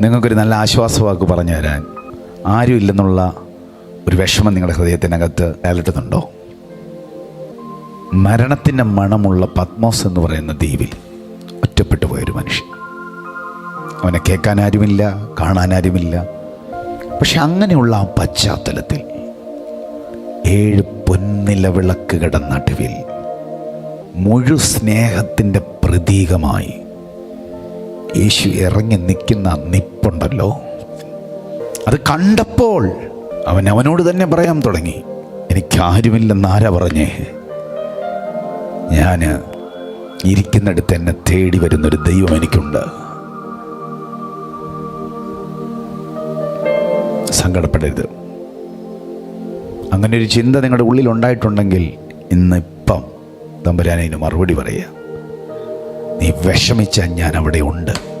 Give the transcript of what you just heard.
നിങ്ങൾക്കൊരു നല്ല ആശ്വാസവാക്ക് പറഞ്ഞു തരാൻ ആരും ഇല്ലെന്നുള്ള ഒരു വിഷമം നിങ്ങളുടെ ഹൃദയത്തിനകത്ത് അലട്ടുന്നുണ്ടോ? മരണത്തിന്റെ മണമുള്ള പത്മോസ് എന്ന് പറയുന്ന ദ്വീപിൽ ഒറ്റപ്പെട്ടു പോയൊരു മനുഷ്യൻ. അവനെ കേൾക്കാൻ ആരുമില്ല കാണാൻ ആരുമില്ല. പക്ഷെ അങ്ങനെയുള്ള ആ പശ്ചാത്തലത്തിൽ ഏഴ് പൊന്നില വിളക്ക് കിടന്നടുവിൽ മുഴു സ്നേഹത്തിന്റെ പ്രതീകമായി യേശു ഇറങ്ങി നിൽക്കുന്ന നിപ്പുണ്ടല്ലോ. അത് കണ്ടപ്പോൾ അവൻ അവനോട് തന്നെ പറയാൻ തുടങ്ങി എനിക്കാരുമില്ലെന്ന് ആരാ പറഞ്ഞേ? ഞാൻ ഇരിക്കുന്നിടത്ത് എന്നെ തേടി വരുന്നൊരു ദൈവം എനിക്കുണ്ട്. സങ്കടപ്പെടരുത്. അങ്ങനെ ഒരു ചിന്ത നിങ്ങളുടെ ഉള്ളിൽ ഉണ്ടായിട്ടുണ്ടെങ്കിൽ ഇന്നിപ്പം തമ്പുരാൻ മറുപടി പറയുക. നീ വിഷമിച്ചാൽ ഞാൻ അവിടെ ഉണ്ട്.